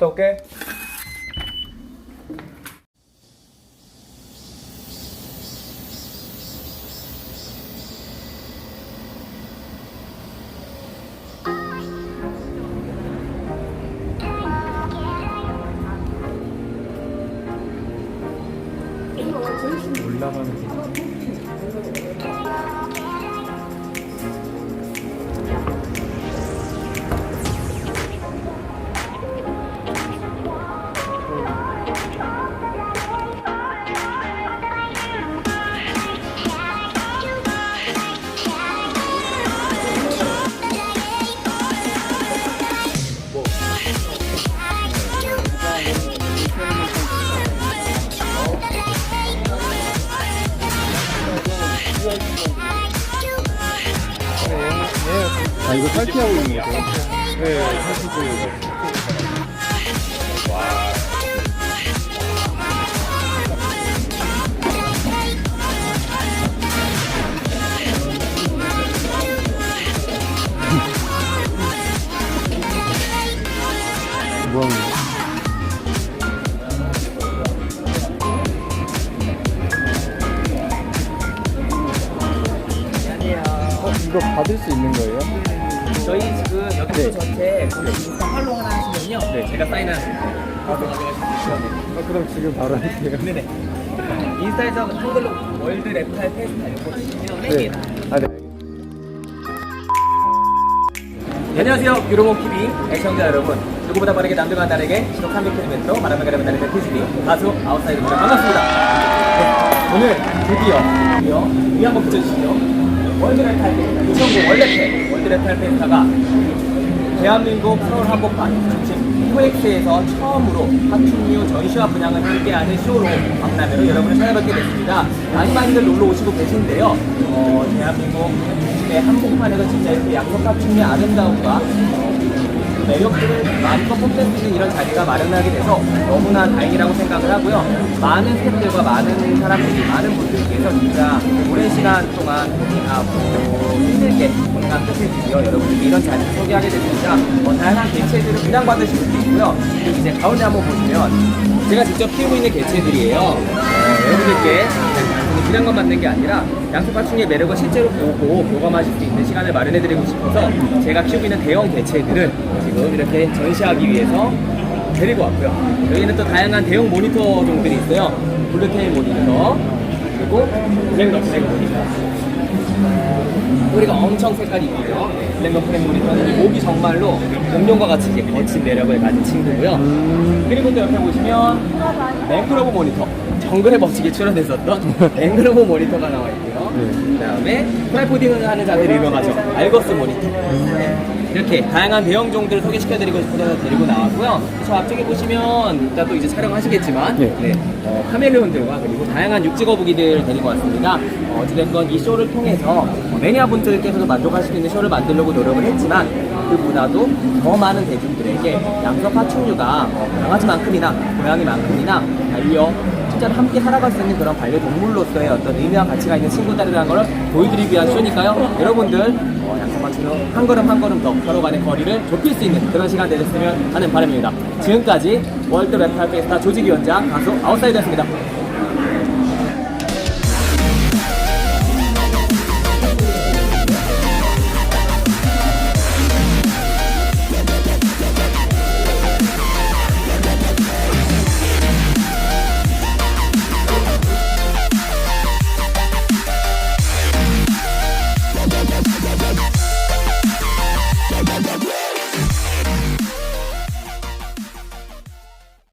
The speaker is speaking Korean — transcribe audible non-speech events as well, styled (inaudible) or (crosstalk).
갔다 올게. 올라가는 게. 아 이거 탈피하고 있는 거죠? 네, 탈피 중이죠. 뭐 하는 거야? 어, 이거 받을 수 있는 거예요? 저희 지금 여기 네. 네. 전체 인스타 팔로우 하나 하시면요. 네, 제가 사인한 있어요. 어, 그럼 지금 바로 할게요. 네네. 인스타에서 한글로 월드 랩탈 페스타 이거 치시면 네. 네. 아, 네. 네, 안녕하세요. 유로몬 TV 애청자 여러분. 누구보다 빠르게 남들과 다르게 탐색 멘토 바람을 가르며 다니는 PCB 가수 아웃사이드입니다. 반갑습니다. 네, 오늘 드디어 드디어 위 한번 붙여주시죠. 월드 랩탈 페스타 2009 원래패 월드 랩탈 페스타가 대한민국 서울 한복판 중심 코엑스에서 처음으로 파충류 전시와 분양을 함께하는 쇼로 박람회로 여러분을 찾아뵙게 됐습니다. 많이 많이들 놀러 오시고 계신데요. 어, 대한민국 중심의 한복판에서 진짜 이렇게 양성 파충류의 아름다움과 어, 매력들을 마음껏 뽐낼 수 있는 이런 자리가 마련하게 돼서 너무나 다행이라고 생각을 하고요. 많은 스태프들과 많은 사람들이, 많은 분들께서 진짜 오랜 시간 동안 고민하고 힘들게 공간 끝을 드디어 여러분들께 이런 자리를 소개하게 됐습니다. 어, 다양한 개체들을 분양받으실 수도 있고요. 그리고 이제 가운데 한번 보시면 제가 직접 키우고 있는 개체들이에요. 어, 여러분들께 분양만 받는 게 아니라 양수파충의 매력을 실제로 보고 교감하실 수 있는 시간을 마련해드리고 싶어서 제가 키우고 있는 대형 개체들을 지금 이렇게 전시하기 위해서 데리고 왔고요. 여기는 또 다양한 대형 모니터 종들이 있어요. 블루테일 모니터, 그리고 블랙너 블랙 모니터. 우리가 엄청 색깔이 이쁘죠. 블랙너 블랙 모니터는 이 목이 정말로 공룡과 같이 이제 거친 매력을 가진 친구고요. 그리고 또 옆에 보시면 맹그로브 모니터. 정글에 멋지게 출연했었던 (laughs) 맹그로브 모니터가 나와 있고요. 네. 그다음에 프라이포딩을 하는 자들이 유명하죠. 알거스 모니터. 네. 이렇게 다양한 대형 종들을 소개시켜드리고 싶어서 데리고 나왔고요. 저 앞쪽에 보시면 이따 또 이제 촬영하시겠지만 네. 네, 어, 카멜레온들과 그리고 다양한 육지 거북이들 데리고 왔습니다. 어, 어찌됐건 이 쇼를 통해서 어, 매니아 분들께서도 만족할 수 있는 쇼를 만들려고 노력을 했지만 그보다도 더 많은 대중들에게 양서 파충류가 어, 강아지만큼이나 고양이만큼이나 반려 진짜로 함께 살아갈 수 있는 그런 반려동물로서의 어떤 의미와 가치가 있는 친구들이라는 걸 보여드리기 위한 쇼니까요. 여러분들 어, 양성맞춤으로 한 걸음 한 걸음 더 서로 간의 거리를 좁힐 수 있는 그런 시간 되셨으면 하는 바람입니다. 지금까지 월드 랩탈 페스타 조직위원장 가수 아웃사이더였습니다.